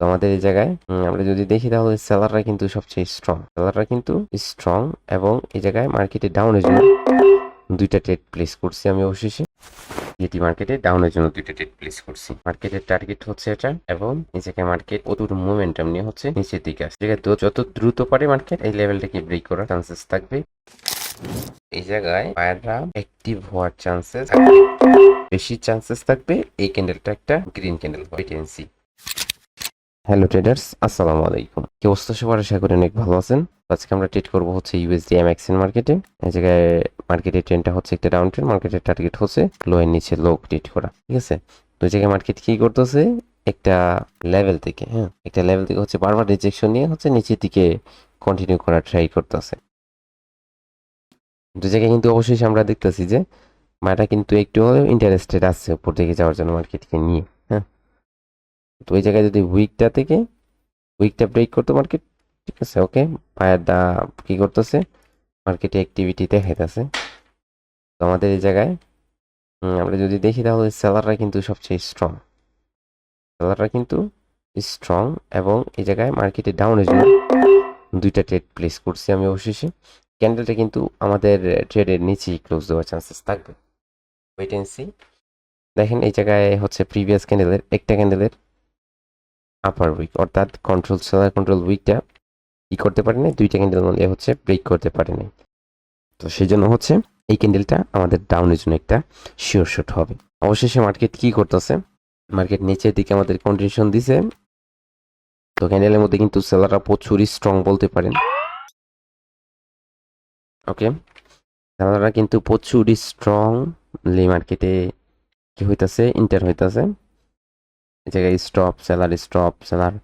তো আমাদের এই জায়গায় আমরা যদি দেখি তাহলে সেলাররা কিন্তু সবচেয়ে স্ট্রং সেলাররা কিন্তু স্ট্রং এবং এই জায়গায় মার্কেটে ডাউনের জন্য দুইটা ট্রেড প্লেস করছি আমি অবশেষে। এটি মার্কেটে ডাউনের জন্য দুইটা ট্রেড প্লেস করছি। মার্কেটের টার্গেট হচ্ছে এটা এবং জায়গায় মার্কেট প্রচুর মোমেন্টাম নিয়ে হচ্ছে নিচের দিকে আসছে। যত দ্রুত পারে মার্কেট এই লেভেলটাকে ব্রেক করার চান্সেস থাকবে। এই জায়গায় বায়াররা অ্যাক্টিভ হওয়ার চান্সেস বেশি চান্সেস থাকবে, এই ক্যান্ডেলটা একটা green candle wait and see hello traders আসসালামু আলাইকুম কি অবস্থা সবার? আশা করি অনেক ভালো আছেন। আজকে আমরা ট্রেড করব হচ্ছে ইউএসডি এমএক্সএন মার্কেটে এই জায়গায় মার্কেটের ট্রেনটা হচ্ছে একটা ডাউন ট্রেন মার্কেটের টার্গেট হচ্ছে লো এর নিচে লো ট্রেড করা। ঠিক আছে? তো এই জায়গায় মার্কেট কি করতেছে? একটা লেভেল থেকে হ্যাঁ? একটা লেভেল থেকে হচ্ছে বারবার রিজেকশন নিয়ে হচ্ছে নিচের দিকে কন্টিনিউ করার ট্রাই করতেছে। দু জায়গায় কিন্তু অবশ্যই আমরা দেখতেছি যে মাটা কিন্তু একটু হলেও ইন্টারেস্টেড আছে উপর দিকে যাওয়ার জন্য মার্কেটকে নিয়ে। তো ওই জায়গায় যদি উইকটা থেকে উইকটা ব্রেক করতো মার্কেট ঠিক আছে ওকে পায়ের দা কি করতেছে? মার্কেটে অ্যাক্টিভিটি দেখাইতেছে তো আমাদের এই জায়গায় আমরা যদি দেখি তাহলে সেলাররা কিন্তু সবচেয়ে স্ট্রং সেলাররা কিন্তু স্ট্রং এবং এই জায়গায় মার্কেটে ডাউনের জন্য দুইটা ট্রেড প্লেস করছি আমি অবশেষে। ক্যান্ডেলটা কিন্তু আমাদের ট্রেডের নিচেই ক্লোজ দেওয়ার চান্সেস থাকবে। ওয়েট এন্ড সি দেখেন এই জায়গায় হচ্ছে প্রিভিয়াস ক্যান্ডেলের একটা ক্যান্ডেলের আপার উইক অর্থাৎ কন্ট্রোল সেলার কন্ট্রোল উইকটা কি করতে পারে নাই দুইটা ক্যান্ডেল মধ্যে হচ্ছে ব্রেক করতে পারে নাই তো সেই জন্য হচ্ছে এই ক্যান্ডেলটা আমাদের ডাউনের জন্য একটা শিওর শট হবে। অবশেষে মার্কেট কি করতেছে? মার্কেট নিচের দিকে আমাদের কন্ডিশন দিছে। তো ক্যান্ডেলের মধ্যে কিন্তু সেলাররা প্রচুরই স্ট্রং বলতে পারেন। ওকে সেলাররা কিন্তু প্রচুরই স্ট্রংলি মার্কেটে কি হইতাছে? ইন্টার হইতাছে। এই জায়গায় স্টপ সেলার স্টপ সেলার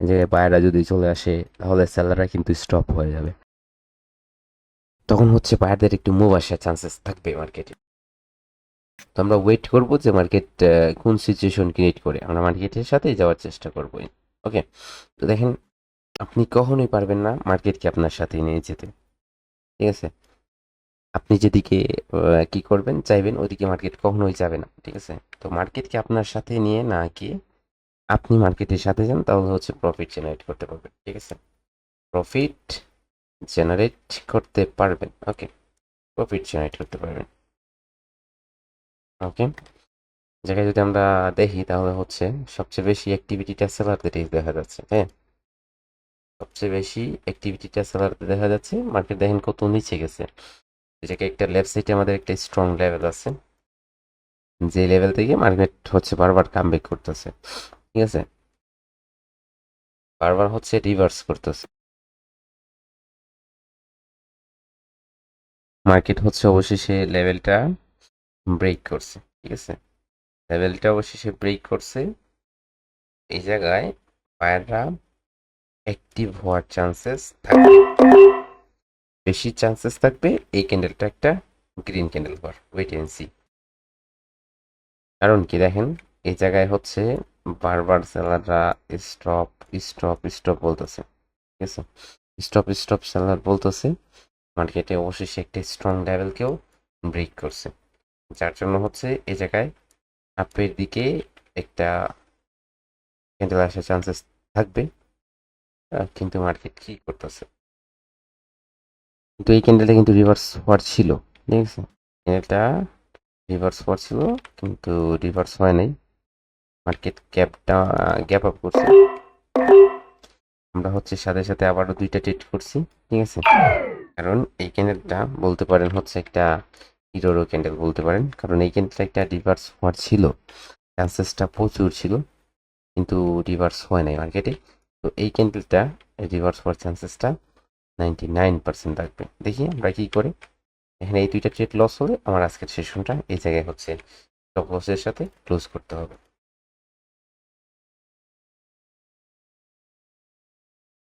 এই জায়গায় বায়াররা যদি চলে আসে, তাহলে সেলাররা কিন্তু স্টপ হয়ে যাবে। তখন হচ্ছে বায়ারদের একটু মুভ আসার চান্সেস থাকবে মার্কেটে তো আমরা ওয়েট করব যে মার্কেট কোন সিচুয়েশন ক্রিয়েট করে। আমরা মার্কেটের সাথে যাওয়ার চেষ্টা করব। ওকে তো দেখেন, আপনি কখনোই পারবেন না মার্কেটকে আপনার সাথে নিয়ে যেতে। ঠিক আছে? আপনি যেদিকে কি করবেন, চাইবেন ওইদিকে মার্কেট কখনোই যাবে না, ঠিক আছে? তো মার্কেটকে আপনার সাথে নিয়ে না গিয়ে আপনি মার্কেটের সাথে যান, তাহলে হচ্ছে প্রফিট জেনারেট করতে পারবেন, ঠিক আছে? প্রফিট জেনারেট করতে পারবেন ওকে প্রফিট জেনারেট করতে পারবেন। ওকে জায়গায় যদি আমরা দেখি, তাহলে হচ্ছে সবচেয়ে বেশি অ্যাক্টিভিটিটা সেলারদেরই দেখা যাচ্ছে হ্যাঁ? সবচেয়ে বেশি অ্যাক্টিভিটিটা সেলারদের দেখা যাচ্ছে মার্কেট দেখেন কত নিচে গেছে। যেটাকে একটা লেফট সাইডে আমাদের একটা স্ট্রং লেভেল আছে। যে লেভেল থেকে মার্কেট হচ্ছে বারবার কামব্যাক করতেছে। ঠিক আছে? বারবার হচ্ছে রিভার্স করতেছে। মার্কেট হচ্ছে অবশেষে লেভেলটা ব্রেক করছে। ঠিক আছে? লেভেলটা অবশেষে ব্রেক করছে। এই জায়গায় বায়াররা অ্যাক্টিভ হওয়ার চান্সেস থাকবে বেশি চান্সেস থাকবে এই ক্যান্ডেলটা একটা গ্রিন ক্যান্ডেল হওয়ার ওয়েট এন্ড সি কারণ কি দেখেন, এই জায়গায় হচ্ছে বারবার সেলাররা স্টপ স্টপ স্টপ বলতেছে, ঠিক আছে? স্টপ স্টপ সেলার বলতেছে মার্কেটে অবশেষে একটা স্ট্রং লেভেলকেও ব্রেক করছে। যার জন্য হচ্ছে এই জায়গায় আপের দিকে একটা ক্যান্ডেল আসার চান্সেস থাকবে কিন্তু মার্কেট কি করতেছে? কিন্তু এই ক্যান্ডেলটা কিন্তু রিভার্স হওয়ার ছিল, ঠিক আছে? ক্যান্ডেলটা রিভার্স হওয়ার ছিল, কিন্তু রিভার্স হয় নাই। মার্কেট গ্যাপটা গ্যাপ আপ করছে। আমরা হচ্ছে সাথে সাথে আবারও দুইটা ট্রেড করছি, ঠিক আছে? কারণ এই ক্যান্ডেলটা বলতে পারেন হচ্ছে একটা হিরোরো ক্যান্ডেল বলতে পারেন, কারণ এই ক্যান্ডেলটা একটা রিভার্স হওয়ার ছিল। চান্সেসটা প্রচুর ছিল, কিন্তু রিভার্স হয় নাই মার্কেটে তো এই ক্যান্ডেলটা রিভার্স হওয়ার চান্সেসটা নাইনটি নাইন পার্সেন্ট থাকবে। দেখি আমরা কি করে? এখানে এই দুইটা ট্রেড লস হলে আমার আজকের সেশনটা এই জায়গায় হচ্ছে। স্টপ লসের সাথে ক্লোজ করতে হবে।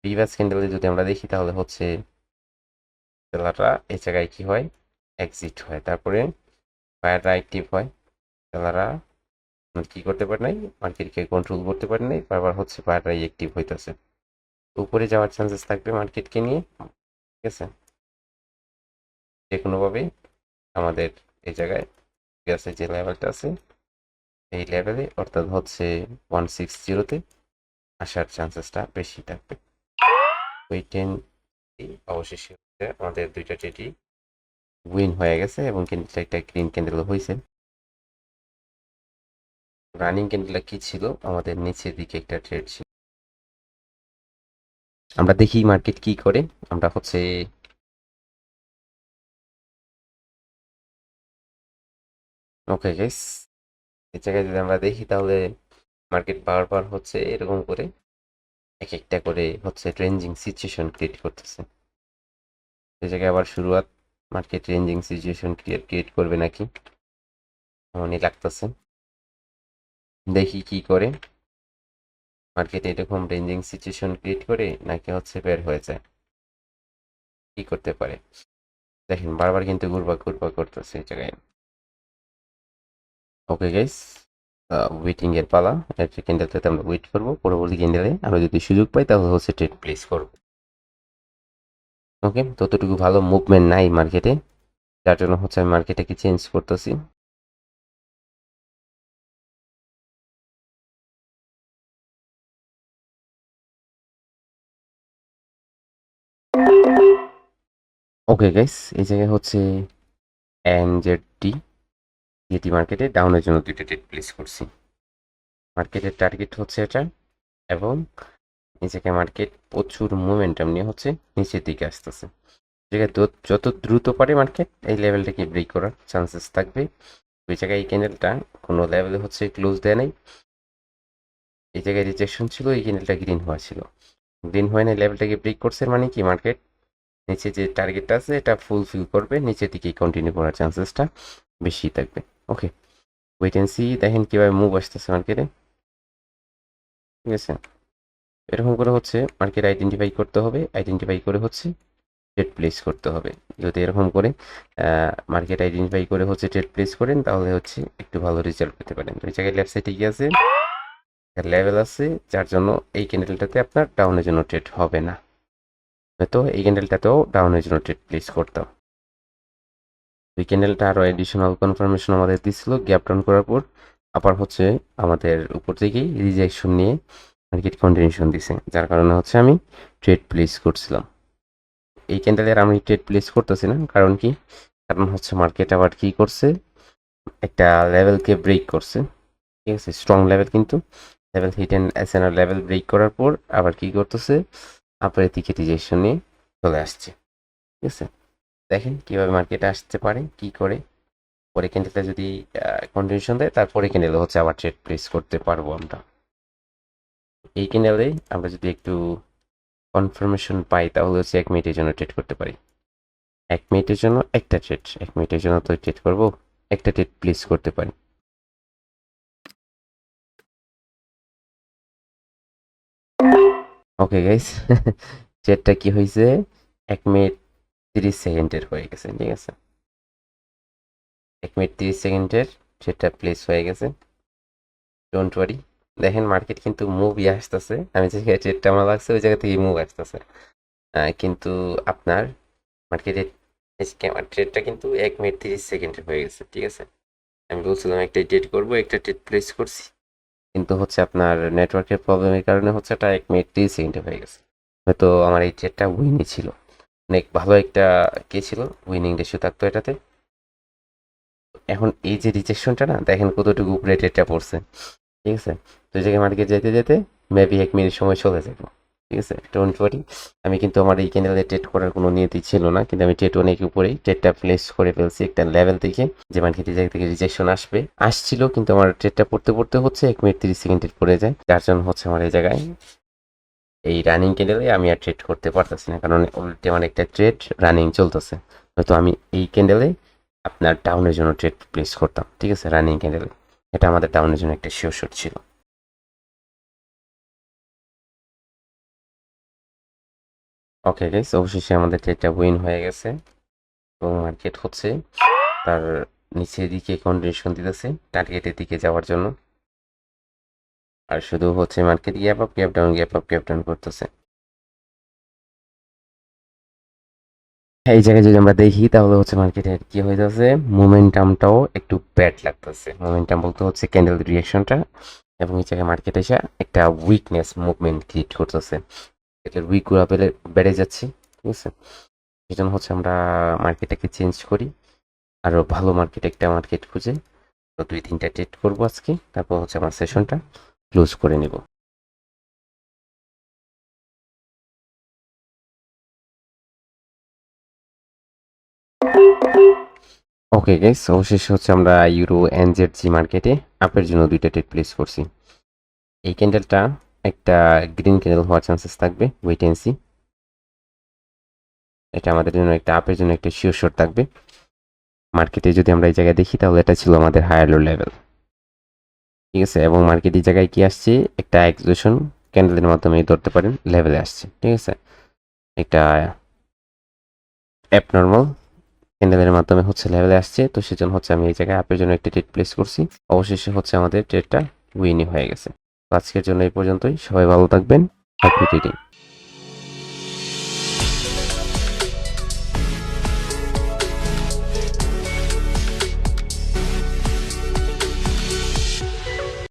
প্রিভিয়াস ক্যান্ডেলে যদি আমরা দেখি তাহলে হচ্ছে সেলাররা এই জায়গায় কি হয়? এক্সিট হয়। তারপরে বায়াররা অ্যাক্টিভ হয়। সেলাররা কি করতে পারে নাই? মার্কেটকে কন্ট্রোল করতে পারে নাই। বারবার হচ্ছে বায়াররাই অ্যাক্টিভ হইতেছে। উপরে যাওয়ার চান্সেস থাকবে মার্কেটকে নিয়ে, ঠিক আছে? যে কোনোভাবেই আমাদের এই জায়গায় আছে, যে লেভেলটা আছে, এই লেভেলে অর্থাৎ হচ্ছে ওয়ান সিক্স জিরোতে আসার চান্সেসটা বেশি থাকবে। ওই টেন অবশেষে আমাদের দুইটা টেটি উইন হয়ে গেছে এবং ক্যান্ডেলটা একটা গ্রিন ক্যান্ডেল হয়েছে। রানিং ক্যান্ডেলটা কি ছিল? আমাদের নিচের দিকে একটা ট্রেড ছিল। আমরা দেখি মার্কেট কি করে। আমরা হচ্ছে ওকে গাইস এই জায়গায় যদি আমরা দেখি, তাহলে মার্কেট পর হচ্ছে এরকম করে এক একটা করে হচ্ছে ট্রেঞ্জিং সিচুয়েশন ক্রিয়েট করতেছে। এই জায়গায় আবার শুরুয়াত market trending situation create create করবে নাকি? এমনই লাগতেছে। দেখি কি করে। মার্কেট এরকম রেঞ্জিং সিচুয়েশন ক্রিয়েট করে নাকি হচ্ছে বের হয়ে যায় কি করতে পারে? দেখেন, বারবার কিন্তু ঘুরবা ঘুরবা করতেছে এই জায়গায়। ওকে গাইস ওয়েটিং এর পালা। একটা ক্যান্ডেলটাতে আমরা ওয়েট করব। পরবর্তী ক্যান্ডেলে আমরা যদি সুযোগ পাই, তাহলে হচ্ছে ট্রেড প্লেস করব। ওকে ততটুকু ভালো মুভমেন্ট নাই মার্কেটে যার জন্য হচ্ছে আমি মার্কেটটাকে চেঞ্জ করতেছি? ওকে গাইস এই জায়গায় হচ্ছে এনজেডটি যেটি মার্কেটে ডাউনের জন্য দুইটা ট্রেড প্লেস করছি। মার্কেটের টার্গেট হচ্ছে এটা এবং এই জায়গায় মার্কেট প্রচুর মোমেন্টাম নিয়ে হচ্ছে নিচের দিকে আসতেছে। জায়গায় যত দ্রুত পারে মার্কেট এই লেভেলটাকে ব্রেক করার চান্সেস থাকবে। ওই জায়গায় এই ক্যান্ডেলটা কোনো লেভেলে হচ্ছে ক্লোজ দেয় নাই। এই জায়গায় রিজেকশন ছিল, এই ক্যান্ডেলটা গ্রিন হওয়া ছিল। গ্রিন হয়ে না লেভেলটাকে ব্রেক করছে মানে কি? মার্কেট নিচে যে টার্গেটটা আছে, এটা ফুলফিল করবে, নিচের দিকেই কন্টিনিউ করার চান্সেসটা বেশি থাকবে। ওকে ওয়েট অ্যান্ড সি দেখেন কীভাবে মুভ আসতেছে মার্কেটে ঠিক আছে? এরকম করে হচ্ছে মার্কেট আইডেন্টিফাই করতে হবে আইডেন্টিফাই করে হচ্ছে ট্রেড প্লেস করতে হবে। যদি এরকম করে মার্কেট আইডেন্টিফাই করে হচ্ছে ট্রেড প্লেস করেন, তাহলে হচ্ছে একটু ভালো রেজাল্ট পেতে পারেন। ওই জায়গায় লেফট সাইডে গিয়ে আছে? লেভেল আছে, যার জন্য এই ক্যান্ডেলটাতে আপনার ডাউনের জন্য ট্রেড হবে না। তো এই ক্যান্ডেলটাতেও ডাউনের জন্য ট্রেড প্লেস করতাম। ওই ক্যান্ডেলটা আরও এডিশনাল কনফার্মেশন আমাদের দিছিল গ্যাপ ডাউন করার পর আবার হচ্ছে আমাদের উপর থেকেই রিজেকশন নিয়ে মার্কেট কন্টিনিউশন দিছে, যার কারণে হচ্ছে আমি ট্রেড প্লেস করছিলাম। এই ক্যান্ডেলের আমি ট্রেড প্লেস করতেছি না, কারণ কি? কারণ হচ্ছে মার্কেট আবার কি করছে? একটা লেভেলকে ব্রেক করছে। ঠিক আছে স্ট্রং লেভেল কিন্তু level hit and SNR level break করার পর আবার কি করতেছে? আপের দিকে রিজেকশন চলে আসছে। ঠিক আছে? দেখেন কীভাবে মার্কেটে আসতে পারে, কি করে। পরে ক্যান্ডেলটা যদি কন্টিনিউশন দেয়, তারপরে ক্যান্ডেলে হচ্ছে আবার ট্রেড প্লেস করতে পারব আমরা। এই ক্যান্ডেলে আমরা যদি একটু কনফার্মেশন পাই, তাহলে হচ্ছে এক মিনিটের জন্য ট্রেড করতে পারি। এক মিনিটের জন্য একটা ট্রেড এক মিনিটের জন্য তো ট্রেড করব, একটা ট্রেড প্লেস করতে পারি। ওকে গাইস ট্রেডটা কি হয়েছে এক মিনিট তিরিশ সেকেন্ডের হয়ে গেছে ঠিক আছে? এক মিনিট তিরিশ সেকেন্ডের ট্রেডটা প্লেস হয়ে গেছে। ডোন্ট ওয়ারি দেখেন মার্কেট কিন্তু মুভই আসতেছে। আমি যে ট্রেডটা আমার লাগছে ওই জায়গা থেকে মুভ আসতেছে। কিন্তু আপনার মার্কেটের ট্রেডটা কিন্তু এক মিনিট তিরিশ সেকেন্ডের হয়ে গেছে ঠিক আছে? আমি বলছিলাম একটা ট্রেড করব একটা ট্রেড প্লেস করছি। কিন্তু হচ্ছে আপনার নেটওয়ার্কের প্রবলেমের কারণে হচ্ছে এটা এক মিনিট তিরিশ সেকেন্ডে হয়ে গেছে। হয়তো আমার এই ট্রেডটা উইনই ছিল। অনেক ভালো একটা কে ছিল উইনিং রেশিও থাকতো এটাতে। এখন এই যে রিজেকশনটা না, দেখেন কতটুকু উপরে ট্রেডটা পড়ছে। ঠিক আছে? তো এই জায়গায় মার্কেট যেতে যেতে মেবি এক মিনিট সময় চলে যাব। ঠিক আছে? ডোন্ট ওয়ারি আমি কিন্তু আমার এই ক্যান্ডেলে ট্রেড করার কোনো নিয়তি ছিল না, কিন্তু আমি ট্রেড অনেক উপরেই ট্রেডটা প্লেস করে ফেলছি একটা লেভেল থেকে যে মার্কেট জায়গা থেকে রিজেকশন আসবে। আসছিল, কিন্তু আমার ট্রেডটা পড়তে পড়তে হচ্ছে এক মিনিট তিরিশ সেকেন্ডের পড়ে যায়। যার জন্য হচ্ছে আমার এই জায়গায় এই রানিং ক্যান্ডেলে আমি আর ট্রেড করতে পারতেছি না, কারণ অলরেডি আমার একটা ট্রেড রানিং চলতেছে। হয়তো আমি এই ক্যান্ডেলে আপনার ডাউনের জন্য ট্রেড প্লেস করতাম, ঠিক আছে? রানিং ক্যান্ডেলে এটা আমাদের ডাউনের জন্য একটা শিওর শট ছিল। ওকে গাইস অবশেষে আমাদের ট্রেডটা উইন হয়ে গেছে। এবং মার্কেট হচ্ছে তার নিচের দিকে কন্ডিশন দিতেছে টার্গেটের দিকে যাওয়ার জন্য। আর শুধু হচ্ছে market gap up gap down gap up gap down করতেছে। এই জায়গায় যদি আমরা দেখি, তাহলে হচ্ছে মার্কেটের কি হইতেছে? মোমেন্টামটাও একটু ব্যাড লাগতেছে। মোমেন্টাম বলতে হচ্ছে ক্যান্ডেল রিয়াকশনটা এবং এই জায়গায় মার্কেট এসে একটা উইকনেস মুভমেন্ট ক্রিয়েট করতেছে। এটার উইকগুলো বেড়ে যাচ্ছে, ঠিক আছে? সেজন্য হচ্ছে আমরা মার্কেটটাকে চেঞ্জ করি। আরও ভালো মার্কেট একটা মার্কেট খুঁজে। তো দুই তিনটা ট্রেড করব আজকে, তারপর হচ্ছে আমার সেশনটা ক্লোজ করে নেব। ওকে গাইস অবশেষে হচ্ছে আমরা ইউরো এনজেড জি মার্কেটে আপের জন্য দুইটা ট্রেড প্লেস করছি। এই ক্যান্ডেলটা একটা গ্রিন ক্যান্ডেল হওয়ার চান্সেস থাকবে ওয়েট সি এটা আমাদের জন্য একটা আপের জন্য একটা শিওর শট থাকবে। মার্কেটে যদি আমরা এই জায়গায় দেখি, তাহলে এটা ছিল আমাদের হায়ার লো লেভেল ঠিক আছে? এবং মার্কেট এই জায়গায় কি আসছে? একটা এক্সিবিশন ক্যান্ডেলের মাধ্যমে ধরতে পারেন লেভেলে আসছে। ঠিক আছে? একটা অ্যাবনর্মাল ক্যান্ডেলের মাধ্যমে হচ্ছে লেভেলে আসছে। তো সেজন্য হচ্ছে আমি এই জায়গায় আপের জন্য একটা ট্রেড প্লেস করছি। অবশেষে হচ্ছে আমাদের ট্রেডটা উইনই হয়ে গেছে। আজকের জন্য এই পর্যন্তই। সবাই ভালো থাকবেন। ট্রেডিং